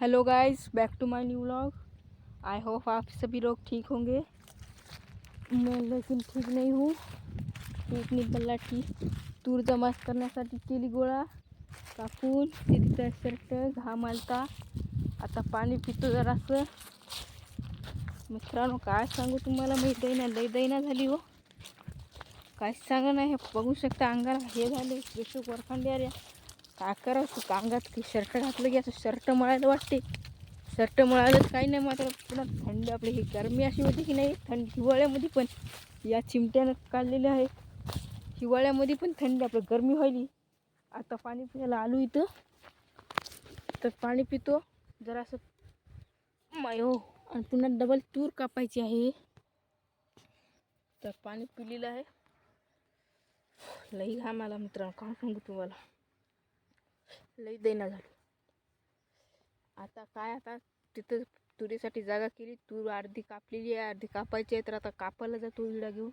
Hello guys back to my new vlog I hope आप सभी लोग ठीक होंगे। मैं लेकिन ठीक नहीं हूँ। पिकनिक ठीक तूर जमा करण्यासाठी केली गोळा कापून तिथं शर्ट घाम आलता। आता पाणी पितो जरासं मित्रांनो काय सांगू तुम्हाला? मी दैना लई दैना झाली हो। काय सांगा नाही हे बघू शकता अंगाला हे झाले बेशोक वरखंड्या काय करावं तू अंगात की शर्ट घातलं की असं शर्ट मळायला वाटते. शर्ट मळायलाच काही नाही मात्र पुन्हा थंड आपली ही गरमी अशी होती की नाही? थंड हिवाळ्यामध्ये पण या चिमट्यानं काढलेले आहे हिवाळ्यामध्ये पण थंडी आपलं गरमी व्हायली. आता पाणी पिण्याला आलो इथं. तर पाणी पितो. जरासं मायो. आणि पुन्हा डबल तूर कापायची आहे. तर पाणी पिलेलं आहे. लई घाम आला मित्रांनो. काय सांगू तुम्हाला? लई देना झाली. आता काय आता तिथं तुरीसाठी जागा केली तूर अर्धी कापलेली आहे अर्धी कापायची आहे तर आता कापायला जातो इळा घेऊन.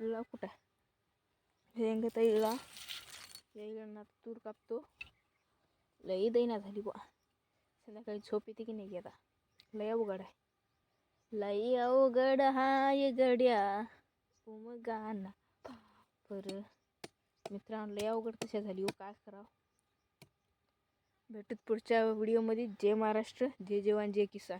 इळा कुठं? आहे हेंगत इळा. या इळांना तूर कापतो. लई दैना झाली बुवा. संध्याकाळी झोप येते की नाही आता? लय अवघड आहे. लई अवघड हाय गड्या. उमगाना पर मित्रांनो लय अवघड कशा झाली हो काय करावं? भेटूत पुढच्या व्हिडिओमध्ये. जय महाराष्ट्र जय जवान जय किसान.